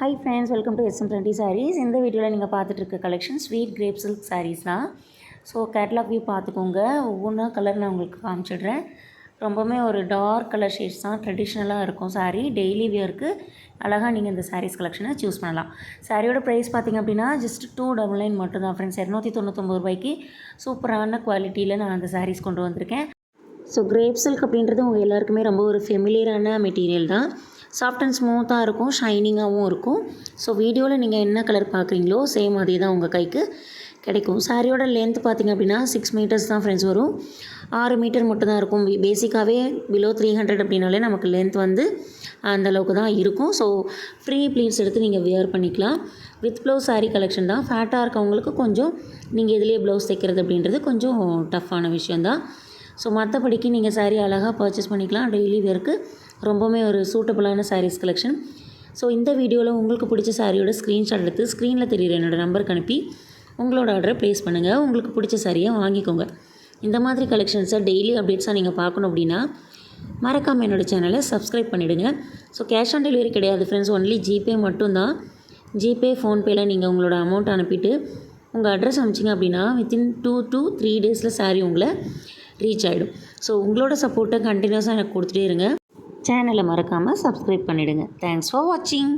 Hi friends welcome to SM twenty sarees இந்த வீடியோவில் நீங்கள் பார்த்துட்டு இருக்க collection sweet crepe silk sarees தான். ஸோ கேட்லாக் வியூ பார்த்துக்கோங்க. ஒவ்வொன்றா கலர் நான் உங்களுக்கு காமிச்சிடுறேன். ரொம்பவுமே ஒரு டார்க் கலர் ஷேட்ஸ் தான். ட்ரெடிஷ்னலாக இருக்கும் சாரீ டெய்லி வியருக்கு அழகாக நீங்கள் இந்த சாரீஸ் கலெக்ஷனை சூஸ் பண்ணலாம். சாரியோட ப்ரைஸ் பார்த்தீங்க அப்படின்னா ஜஸ்ட் டூ டபுள் நைன் மட்டும் தான் ஃப்ரெண்ட்ஸ் இரநூத்தி தொண்ணூத்தொம்பது ரூபாய்க்கு சூப்பரான குவாலிட்டியில் நான் அந்த சாரீஸ் கொண்டு வந்திருக்கேன். ஸோ கிரேப் சில்க் அப்படின்றது உங்கள் எல்லாருக்குமே ரொம்ப ஒரு ஃபெமிலியரான மெட்டீரியல் தான். சாஃப்ட் அண்ட் ஸ்மூத்தாக இருக்கும் ஷைனிங்காகவும் இருக்கும். ஸோ வீடியோவில் நீங்கள் என்ன கலர் பார்க்குறீங்களோ சேம் அதே தான் உங்கள் கைக்கு கிடைக்கும். சாரியோட லென்த் பார்த்திங்க அப்படின்னா சிக்ஸ் மீட்டர்ஸ் தான் ஃப்ரெண்ட்ஸ் வரும். ஆறு மீட்டர் மட்டும் தான் இருக்கும். பேசிக்காகவே பிலோ த்ரீ ஹண்ட்ரட் அப்படின்னாலே நமக்கு லென்த் வந்து அந்தளவுக்கு தான் இருக்கும். ஸோ ஃப்ரீ ப்ளீட்ஸ் எடுத்து நீங்கள் வியர் பண்ணிக்கலாம். வித் ப்ளவுஸ் சாரீ கலெக்ஷன் தான். ஃபேட்டாக இருக்கவங்களுக்கு கொஞ்சம் நீங்கள் இதிலே ப்ளவுஸ் தைக்கிறது அப்படின்றது கொஞ்சம் டஃப்பான விஷயந்தான் ஸோ மற்றபடிக்கு நீங்கள் சாரீ அழகாக பர்ச்சேஸ் பண்ணிக்கலாம். டெய்லி வேர்க்கு ரொம்பவுமே ஒரு சூட்டபுளான சாரீஸ் கலெக்ஷன் ஸோ இந்த வீடியோவில் உங்களுக்கு பிடிச்ச சாரியோட ஸ்க்ரீன்ஷாட் எடுத்து ஸ்க்ரீனில் தெரியுற என்னோடய நம்பருக்கு அனுப்பி உங்களோட ஆர்டரை ப்ளேஸ் பண்ணுங்கள் உங்களுக்கு பிடிச்ச சாரியை வாங்கிக்கோங்க. இந்த மாதிரி கலெக்ஷன்ஸை டெய்லி அப்டேட்ஸாக நீங்கள் பார்க்கணும் அப்படின்னா மறக்காமல் என்னோடய சேனலை சப்ஸ்கிரைப் பண்ணிவிடுங்க ஸோ கேஷ் ஆன் டெலிவரி கிடையாது ஃப்ரெண்ட்ஸ் ஒன்லி ஜிபே மட்டும்தான் ஜிபே ஃபோன்பேயில் நீங்கள் உங்களோட அமௌண்ட் அனுப்பிட்டு உங்கள் அட்ரஸ் அனுப்பிச்சிங்க அப்படின்னா வித்தின் டூ டூ த்ரீ டேஸில் சாரி உங்களை ரீச் ஆகிடும் ஸோ உங்களோட சப்போர்ட்டை கண்டினியூஸாக எனக்கு கொடுத்துட்டே இருங்க. சேனலை மறக்காமல் சப்ஸ்கிரைப் பண்ணிவிடுங்க தேங்க்ஸ் ஃபார் வாட்சிங்